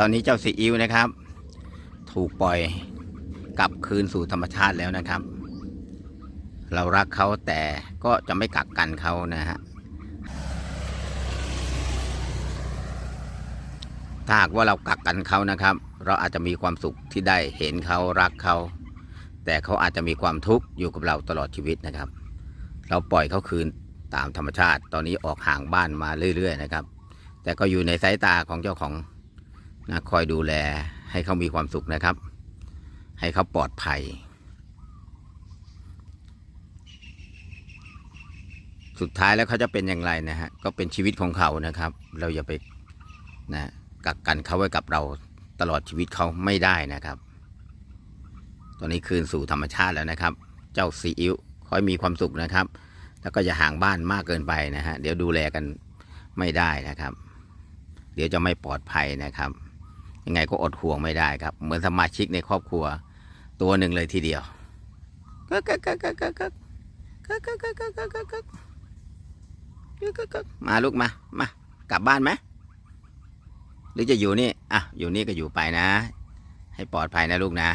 ตอนนี้เจ้าซีอิ๊วนะครับ ถูกปล่อยกลับคืนสู่ธรรมชาติแล้วนะครับ เรารักเขาแต่ก็จะไม่กักกันเขานะฮะถ้าหากว่าเรากักกันเขานะครับ เราอาจจะมีความสุขที่ได้เห็นเขารักเขา แต่เขาอาจจะมีความทุกข์อยู่กับเราตลอดชีวิตนะครับ เราปล่อยเขาคืนตามธรรมชาติ ตอนนี้ออกห่างบ้านมาเรื่อย ๆ นะครับ แต่ก็อยู่ในสายตาของเจ้าของ นะคอยดูแลให้เขามีความสุขนะครับ ให้เขาปลอดภัย สุดท้ายแล้วเขาจะเป็นอย่างไรนะฮะก็เป็นชีวิตของเขานะครับ เราอย่าไปนะกักกันเขาไว้กับเราตลอดชีวิตเขาไม่ได้นะครับ ตอนนี้คืนสู่ธรรมชาติแล้วนะครับ เจ้าซีอิ๊วคอยมีความสุขนะครับ แล้วก็อย่าห่างบ้านมากเกินไปนะฮะเดี๋ยวดูแลกันไม่ได้นะครับ เดี๋ยวจะไม่ปลอดภัยนะครับ ยังไงก็อดห่วงไม่ได้ครับ เหมือนสมาชิกในครอบครัว ตัวหนึ่งเลยทีเดียวก๊กก๊กก๊กก๊กก๊กก๊กก๊กก๊กก๊กมาลูกมา มากลับบ้านไหมหรือจะอยู่นี่ อะ อยู่นี่ก็อยู่ไปนะ ให้ปลอดภัยนะลูกนะ